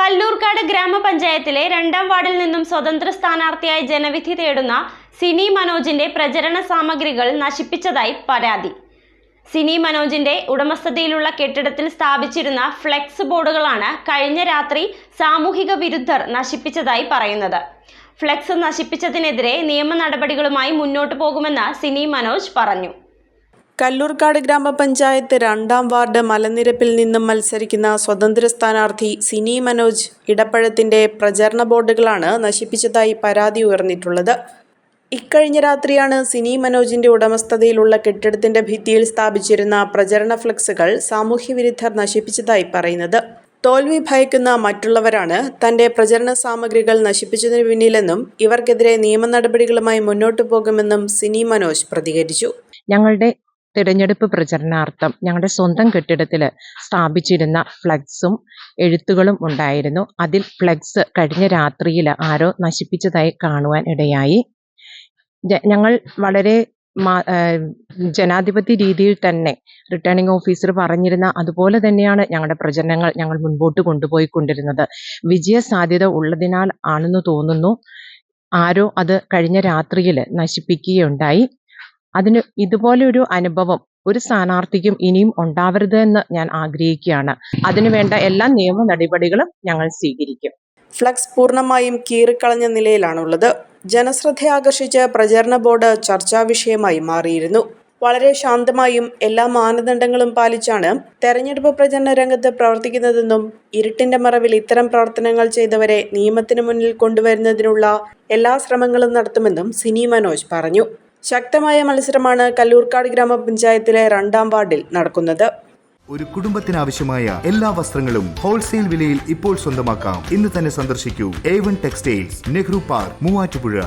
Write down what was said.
കല്ലൂർക്കാട് ഗ്രാമപഞ്ചായത്തിലെ രണ്ടാം വാർഡിൽ നിന്നും സ്വതന്ത്ര സ്ഥാനാർത്ഥിയായി ജനവിധി തേടുന്ന സിനി മനോജിന്റെ പ്രചരണ സാമഗ്രികൾ നശിപ്പിച്ചതായി പരാതി. സിനി മനോജിന്റെ ഉടമസ്ഥതയിലുള്ള കെട്ടിടത്തിൽ സ്ഥാപിച്ചിരുന്ന ഫ്ലെക്സ് ബോർഡുകളാണ് കഴിഞ്ഞ രാത്രി സാമൂഹിക വിരുദ്ധർ നശിപ്പിച്ചതായി പറയുന്നത്. ഫ്ലെക്സ് നശിപ്പിച്ചതിനെതിരെ നിയമ നടപടികളുമായി മുന്നോട്ടു പോകുമെന്ന് സിനി മനോജ് പറഞ്ഞു. കല്ലൂർക്കാട് ഗ്രാമപഞ്ചായത്ത് രണ്ടാം വാർഡ് മലനിരപ്പിൽ നിന്നും മത്സരിക്കുന്ന സ്വതന്ത്ര സ്ഥാനാർത്ഥി സിനി മനോജ് ഇടപ്പഴത്തിന്റെ പ്രചരണ ബോർഡുകളാണ് നശിപ്പിച്ചതായി പരാതി ഉയർന്നിട്ടുള്ളത്. ഇക്കഴിഞ്ഞ രാത്രിയാണ് സിനി മനോജിന്റെ ഉടമസ്ഥതയിലുള്ള കെട്ടിടത്തിന്റെ ഭിത്തിയിൽ സ്ഥാപിച്ചിരുന്ന പ്രചരണ ഫ്ലക്സുകൾ സാമൂഹ്യവിരുദ്ധർ നശിപ്പിച്ചതായി പറയുന്നത്. തോൽവി ഭയക്കുന്ന മറ്റുള്ളവരാണ് തന്റെ പ്രചരണ സാമഗ്രികൾ നശിപ്പിച്ചതിന് പിന്നിലെന്നും ഇവർക്കെതിരെ നിയമ നടപടികളുമായി മുന്നോട്ടു പോകുമെന്നും സിനി മനോജ് പ്രതികരിച്ചു. ഞങ്ങളുടെ തിരഞ്ഞെടുപ്പ് പ്രചരണാർത്ഥം ഞങ്ങളുടെ സ്വന്തം കെട്ടിടത്തിൽ സ്ഥാപിച്ചിരുന്ന ഫ്ലക്സും എഴുത്തുകളും ഉണ്ടായിരുന്നു. അതിൽ ഫ്ലക്സ് കഴിഞ്ഞ രാത്രിയിൽ ആരോ നശിപ്പിച്ചതായി കാണുവാൻ ഇടയായി. ഞങ്ങൾ വളരെ ജനാധിപത്യ രീതിയിൽ തന്നെ റിട്ടേണിംഗ് ഓഫീസർ പറഞ്ഞിരുന്ന അതുപോലെ തന്നെയാണ് ഞങ്ങളുടെ പ്രചരണങ്ങൾ ഞങ്ങൾ മുൻപോട്ട് കൊണ്ടുപോയിക്കൊണ്ടിരുന്നത്. വിജയ സാധ്യത ഉള്ളതിനാൽ ആണെന്ന് തോന്നുന്നു. ആരോ അത് കഴിഞ്ഞ രാത്രിയിൽ നശിപ്പിക്കുകയുണ്ടായി. അതിന് ഇതുപോലൊരു അനുഭവം ഒരു സ്ഥാനാർത്ഥിക്കും ഇനിയും ഉണ്ടാവരുത് എന്ന് ഞാൻ ആഗ്രഹിക്കുകയാണ്. അതിനുവേണ്ട എല്ലാ നിയമ നടപടികളും ഞങ്ങൾ സ്വീകരിക്കും. ഫ്ലക്സ് പൂർണമായും കീറിക്കളഞ്ഞ നിലയിലാണുള്ളത്. ജനശ്രദ്ധ ആകർഷിച്ച് പ്രചരണ ബോർഡ് ചർച്ചാ വിഷയമായി മാറിയിരുന്നു. വളരെ ശാന്തമായും എല്ലാ മാനദണ്ഡങ്ങളും പാലിച്ചാണ് തെരഞ്ഞെടുപ്പ് പ്രചരണ രംഗത്ത് പ്രവർത്തിക്കുന്നതെന്നും ഇരുട്ടിന്റെ മറവിൽ ഇത്തരം പ്രവർത്തനങ്ങൾ ചെയ്തവരെ നിയമത്തിന് മുന്നിൽ കൊണ്ടുവരുന്നതിനുള്ള എല്ലാ ശ്രമങ്ങളും നടത്തുമെന്നും സിനി മനോജ് പറഞ്ഞു. ശക്തമായ മത്സരമാണ് കല്ലൂർക്കാട് ഗ്രാമപഞ്ചായത്തിലെ രണ്ടാം വാർഡിൽ നടക്കുന്നത്. ഒരു കുടുംബത്തിനാവശ്യമായ എല്ലാ വസ്ത്രങ്ങളും ഹോൾസെയിൽ വിലയിൽ ഇപ്പോൾ സ്വന്തമാക്കാം. ഇന്ന് തന്നെ സന്ദർശിക്കൂ. A one textiles Nehru park Muvattupuzha.